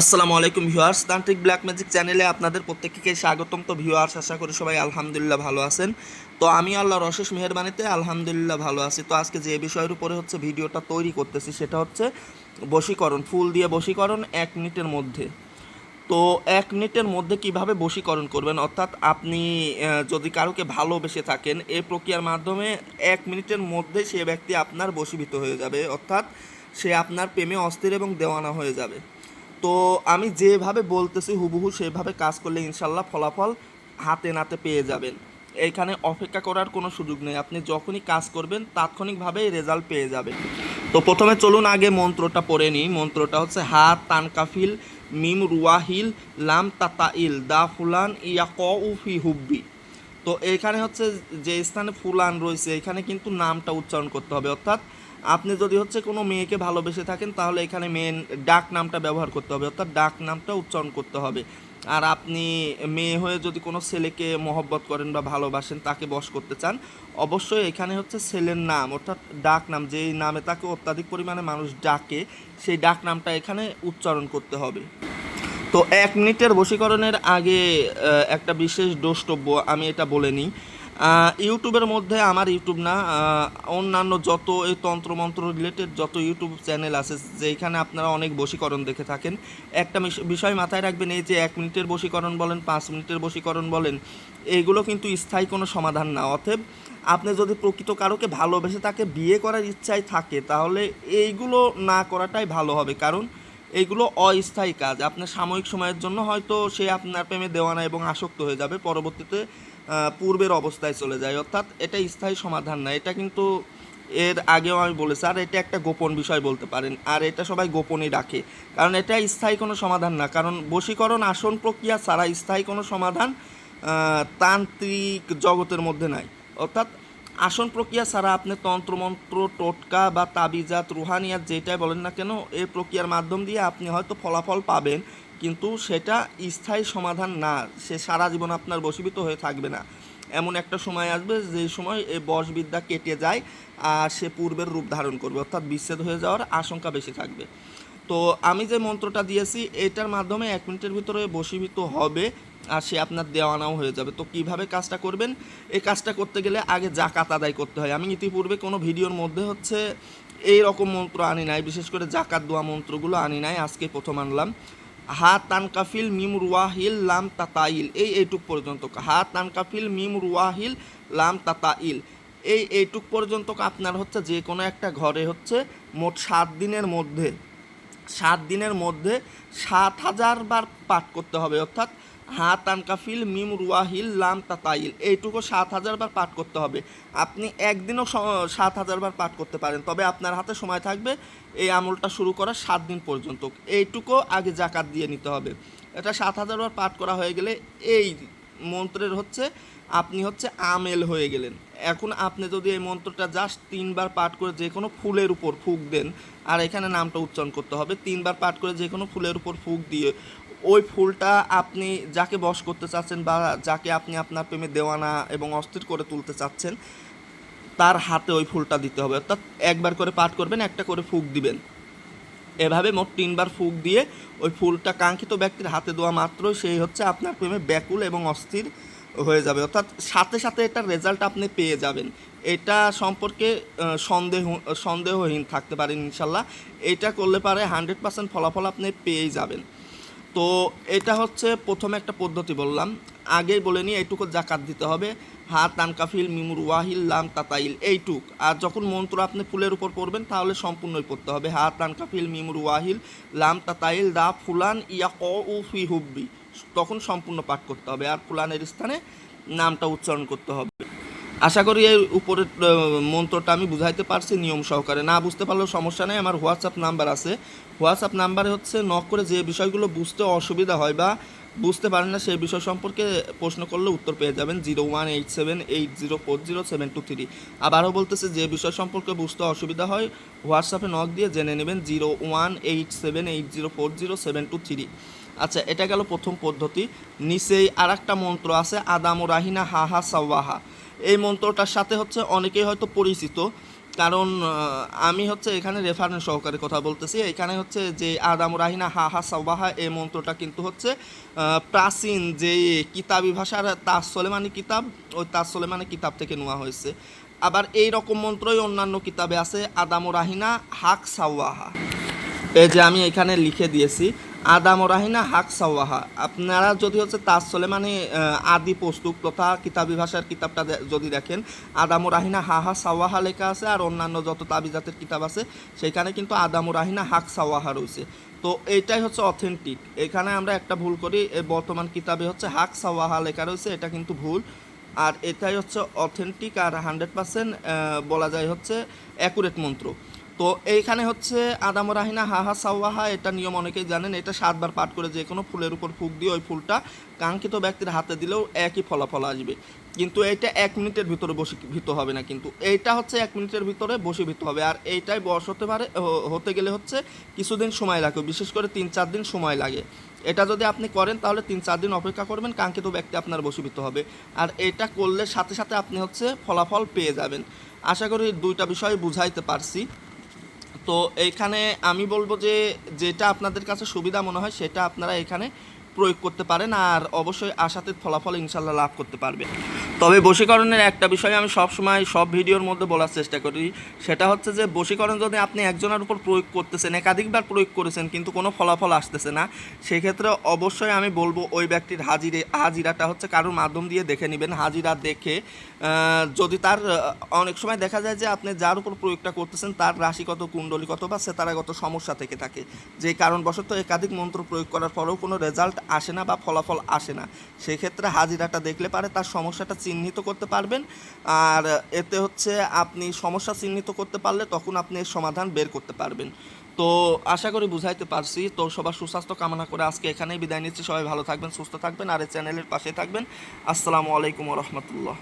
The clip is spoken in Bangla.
আসসালামু আলাইকুম ভিউয়ার্স তান্ত্রিক ব্ল্যাক ম্যাজিক চ্যানেলে আপনাদের প্রত্যেককে স্বাগতম। তো ভিউয়ার্স, আশা করি সবাই আলহামদুলিল্লাহ ভালো আছেন। তো আমি আল্লাহর অশেষ মেহরবানিতে আলহামদুলিল্লাহ ভালো আছি। তো আজকে যে বিষয়ের উপরে হচ্ছে ভিডিওটা তৈরি করতেছি সেটা হচ্ছে বশীকরণ, ফুল দিয়ে বশীকরণ এক মিনিটের মধ্যে। তো এক মিনিটের মধ্যে কীভাবে বশীকরণ করবেন? অর্থাৎ আপনি যদি কারোকে ভালোবেসে থাকেন এই প্রক্রিয়ার মাধ্যমে এক মিনিটের মধ্যে সে ব্যক্তি আপনার বশীভূত হয়ে যাবে। অর্থাৎ সে আপনার প্রেমে অস্থির এবং দেওয়ানা হয়ে যাবে। তো আমি যেভাবে বলতেছি, হুবহু সেভাবে কাজ করলে ইনশাল্লাহ ফলাফল হাতে নাতে পেয়ে যাবেন। এইখানে অপেক্ষা করার কোনো সুযোগ নেই। আপনি যখনই কাজ করবেন, তাৎক্ষণিকভাবেই রেজাল্ট পেয়ে যাবেন। তো প্রথমে চলুন আগে মন্ত্রটা পড়ে নিই। মন্ত্রটা হচ্ছে হাত তানকাফিল মিম রুয়াহিল লাম তাতাইল দা ফুলান ইয়া ক উফি হুব্বি। তো এখানে হচ্ছে যে স্থানে ফুলান রয়েছে, এখানে কিন্তু নামটা উচ্চারণ করতে হবে। অর্থাৎ আপনি যদি হচ্ছে কোনো মেয়েকে ভালোবেসে থাকেন, তাহলে এখানে মেন ডাক নামটা ব্যবহার করতে হবে, অর্থাৎ ডাক নামটা উচ্চারণ করতে হবে। আর আপনি মেয়ে হয়ে যদি কোনো ছেলেকে মহব্বত করেন বা ভালোবাসেন, তাকে বশ করতে চান, অবশ্যই এখানে হচ্ছে ছেলের নাম, অর্থাৎ ডাক নাম, যেই নামে তাকে অত্যাধিক পরিমাণে মানুষ ডাকে, সেই ডাক নামটা এখানে উচ্চারণ করতে হবে। তো এক মিনিটের বশীকরণের আগে একটা বিশেষ দ্রষ্টব্য আমি এটা বলে নিই। ইউটিউবের মধ্যে আমার ইউটিউব না অন্যান্য যত এই তন্ত্রমন্ত্র রিলেটেড যত ইউটিউব চ্যানেল আছে যেখানে আপনারা অনেক বশীকরণ দেখে থাকেন, একটা বিষয় মাথায় রাখবেন এই যে এক মিনিটের বশীকরণ বলেন, পাঁচ মিনিটের বশীকরণ বলেন এইগুলো কিন্তু স্থায়ী কোনো সমাধান না। অতএব আপনি যদি প্রকৃত কারোকে ভালোবেসে তাকে বিয়ে করার ইচ্ছায় থাকে, তাহলে এইগুলো না করাটাই ভালো হবে। কারণ এইগুলো অস্থায়ী কাজ। আপনার সাময়িক সময়ের জন্য হয়তো সে আপনার প্রেমে দেওয়ানা এবং আসক্ত হয়ে যাবে। পরবর্তীতে পূর্বের অবস্থায় চলে যায়। অর্থাৎ এটা স্থায়ী সমাধান না। এটা কিন্তু এর আগেও আমি বলেছি আর এটা একটা গোপন বিষয় বলতে পারেন। আর এটা সবাই গোপনই রাখে। কারণ এটা স্থায়ী কোনো সমাধান না। কারণ বশীকরণ আসন প্রক্রিয়া ছাড়া স্থায়ী কোনো সমাধান তান্ত্রিক জগতের মধ্যে নাই। অর্থাৎ আসন প্রক্রিয়া ছাড়া আপনি তন্ত্রমন্ত্র, টোটকা বা তাবিজাত, রুহানিয়াত যেটাই বলেন না কেন এই প্রক্রিয়ার মাধ্যম দিয়ে আপনি হয়তো ফলাফল পাবেন। কিন্তু সেটা স্থায়ী সমাধান না। সে সারা জীবন আপনার বশীভূত হয়ে থাকবে না। এমন একটা সময় আসবে যে সময় এই বশবিদ্যা কেটে যায় আর সে পূর্বের রূপ ধারণ করবে, অর্থাৎ বিচ্ছেদ হয়ে যাওয়ার আশঙ্কা বেশি থাকবে। তো আমি যে মন্ত্রটা দিয়েছি, এটার মাধ্যমে এক মিনিটের ভিতরে বশীভূত হবে আর সে আপনার দেওয়ানাও হয়ে যাবে। তো কীভাবে কাজটা করবেন? এই কাজটা করতে গেলে আগে জাকাত আদায় করতে হয়। আমি ইতিপূর্বে কোনো ভিডিওর মধ্যে হচ্ছে এই রকম মন্ত্র আনি নাই, বিশেষ করে জাকাত দোয়া মন্ত্রগুলো আনি নাই, আজকে প্রথম আনলাম। হা তানকাফিল মিম রুয়াহিল লাম তাতাইল। এই এইটুক পর্যন্ত হা তানকাফিল মিম রুয়াহিল লাম তাতাইল। এই এইটুক পর্যন্ত আপনার হচ্ছে যে কোনো একটা ঘরে হচ্ছে মোট সাত দিনের মধ্যে, সাত দিনের মধ্যে সাত হাজার বার পাঠ করতে হবে। অর্থাৎ হা তানকাফিল মিম রুয়াহিল লাম তাতাইল। এইটুকু সাত হাজার বার পাঠ করতে হবে। আপনি একদিনও সাত হাজার বার পাঠ করতে পারেন। তবে আপনার হাতে সময় থাকবে এই আমলটা শুরু করার সাত দিন পর্যন্ত। এইটুকু আগে জাকাত দিয়ে নিতে হবে। এটা সাত হাজার বার পাঠ করা হয়ে গেলে এই মন্ত্রের হচ্ছে, আপনি হচ্ছে আমেল হয়ে গেলেন। এখন আপনি যদি এই মন্ত্রটা জাস্ট তিনবার পাঠ করে যে কোনো ফুলের উপর ফুক দেন, আর এখানে নামটা উচ্চারণ করতে হবে, তিনবার পাঠ করে যে কোনো ফুলের উপর ফুক দিয়ে ওই ফুলটা আপনি যাকে বশ করতে চাচ্ছেন বা যাকে আপনি আপনার প্রেমে দেওয়ানা এবং অস্থির করে তুলতে চাচ্ছেন, তার হাতে ওই ফুলটা দিতে হবে। অর্থাৎ একবার করে পাঠ করবেন, একটা করে ফুক দিবেন। এভাবে মোট তিনবার ফুক দিয়ে ওই ফুলটা কাঙ্ক্ষিত ব্যক্তির হাতে দেওয়া মাত্রই সেই হচ্ছে আপনার প্রেমে ব্যাকুল এবং অস্থির হয়ে যাবে। অর্থাৎ সাথে সাথে এটার রেজাল্ট আপনি পেয়ে যাবেন। এটা সম্পর্কে সন্দেহ, সন্দেহহীন থাকতে পারেন ইনশাল্লাহ। এটা করলে পারে হান্ড্রেড পার্সেন্ট ফলাফল আপনি পেয়েই যাবেন। তো এটা হচ্ছে প্রথমে একটা পদ্ধতি বললাম। আগেই বলে নিই, এইটুকু জাকাত দিতে হবে। হা তানকাফিল মিমুর, ওয়াহিল, লাম, তাতাইল, এইটুক। আর যখন মন্ত্র আপনি ফুলের উপর পড়বেন, তাহলে সম্পূর্ণই পড়তে হবে। হা তানকাফিল মিমুর, ওয়াহিল, লাম, তাতাইল, দা, ফুলান ইয়া ক উ ফি হুব্বি। তখন সম্পূর্ণ পাঠ করতে হবে। আর ফুলানের স্থানে নামটা উচ্চারণ করতে হবে। আশা করি এই উপরের মন্ত্রটা আমি বুঝাইতে পারছি, নিয়ম সহকারে। না বুঝতে পারলেও সমস্যা নেই, আমার হোয়াটসঅ্যাপ নাম্বার আছে। হোয়াটসঅ্যাপ নাম্বারে হচ্ছে নক করে যে বিষয়গুলো বুঝতে অসুবিধা হয় বা বুঝতে পারেন না, সেই বিষয় সম্পর্কে প্রশ্ন করলে উত্তর পেয়ে যাবেন zero one eight seven, eight zero four zero seven two three. আবারও বলতেছে, যে বিষয় সম্পর্কে বুঝতে অসুবিধা হয়, হোয়াটসঅ্যাপে নক দিয়ে জেনে নেবেন, zero one eight seven, eight zero four zero seven two three. আচ্ছা এটা গেল প্রথম পদ্ধতি। নিচেই আর একটা মন্ত্র আছে আদাম রাহিনা হা হা সাওয়াহা। এই মন্ত্রটার সাথে হচ্ছে অনেকেই হয়তো পরিচিত। কারণ আমি হচ্ছে এখানে রেফারেন্স সহকারে কথা বলতেছি। এখানে হচ্ছে যে আদাম রাহিনা হা হা সাবাহা এই মন্ত্রটা কিন্তু হচ্ছে প্রাচীন যে কিতাবি ভাষার তাজ সলেমানি কিতাব, ওই তাজ সোলেমানি কিতাব থেকে নেওয়া হয়েছে। আবার এই রকম মন্ত্রই অন্যান্য কিতাবে আছে, আদাম রাহিনা হাক সাওয়াহা এই যে আমি এখানে লিখে দিয়েছি। আদাম রাহিনা হাক সাওয়াহা। আপনারা যদি হচ্ছে তাজ মানে আদি পুস্তক তথা কিতাবি ভাষার কিতাবটা যদি দেখেন আদাম রাহিনা হা হা সাওয়াহা লেখা আছে আর অন্যান্য যত তাবিজাতের কিতাব আছে সেখানে কিন্তু আদাম রাহিনা হাক সাওয়াহা রয়েছে। তো এইটাই হচ্ছে অথেন্টিক এখানে আমরা একটা ভুল করি বর্তমান কিতাবে হচ্ছে হাক সাওয়াহা লেখা রয়েছে, এটা কিন্তু ভুল। আর এটাই হচ্ছে অথেন্টিক আর হান্ড্রেড পার্সেন্ট বলা যায় হচ্ছে অ্যাকুরেট মন্ত্র। তো এইখানে হচ্ছে আদাম রাহিনা হাহা সাওয়াহা এটা নিয়ম অনেকেই জানেন। এটা সাতবার পাঠ করে যে কোনো ফুলের উপর ফুক দিয়ে ওই ফুলটা কাঙ্ক্ষিত ব্যক্তির হাতে দিলেও একই ফলাফল আসবে। কিন্তু এইটা এক মিনিটের ভিতরে বসীভূত হবে না কিন্তু। এইটা হচ্ছে এক মিনিটের ভিতরে বসীভূত হবে। আর এইটাই বয়স হতে পারে হতে গেলে হচ্ছে কিছুদিন সময় লাগে, বিশেষ করে তিন, চার দিন সময় লাগে। এটা যদি আপনি করেন তাহলে তিন, চার দিন অপেক্ষা করবেন, কাঙ্ক্ষিত ব্যক্তি আপনার বশীভূত হবে। আর এটা করলে সাথে সাথে আপনি হচ্ছে ফলাফল পেয়ে যাবেন। আশা করি দুইটা বিষয় বুঝাইতে পারছি। তো এইখানে আমি বলব যে যেটা আপনাদের কাছে সুবিধা মনে হয় সেটা আপনারা এখানে প্রয়োগ করতে পারেন আর অবশ্যই আশাতীত ফলাফল ইনশাল্লাহ লাভ করতে পারবে তবে বশীকরণের একটা বিষয় আমি সব সময় সব ভিডিওর মধ্যে বলার চেষ্টা করি, সেটা হচ্ছে যে বশীকরণ যদি আপনি একজনের উপর প্রয়োগ করতেছেন, একাধিকবার প্রয়োগ করেছেন কিন্তু কোনো ফলাফল আসতেছে না, সেক্ষেত্রে অবশ্যই আমি বলব ওই ব্যক্তির হাজিরে, হাজিরাটা হচ্ছে কারোর মাধ্যম দিয়ে দেখে নেবেন, হাজিরা দেখে যদি তার অনেক সময় দেখা যায় যে আপনি যার উপর প্রয়োগটা করতেছেন তার রাশিগত, কুণ্ডলিগত বা সেতারাগত সমস্যা থেকে থাকে। যে কারণবশত একাধিক মন্ত্র প্রয়োগ করার পরেও কোনো রেজাল্ট আসে না বা ফলাফল আসে না। সেক্ষেত্রে হাজিরাটা দেখলে পারে তার সমস্যাটা চিহ্নিত করতে পারবেন। আর এতে হচ্ছে আপনি সমস্যা চিহ্নিত করতে পারলে তখন আপনি এর সমাধান বের করতে পারবেন। তো আশা করি বুঝাইতে পারছি। তো সবার সুস্বাস্থ্য কামনা করে আজকে এখানেই বিদায় নিচ্ছি। সবাই ভালো থাকবেন, সুস্থ থাকবেন আর এই চ্যানেলের পাশে থাকবেন। আসসালামু আলাইকুম রহমতুল্লাহ।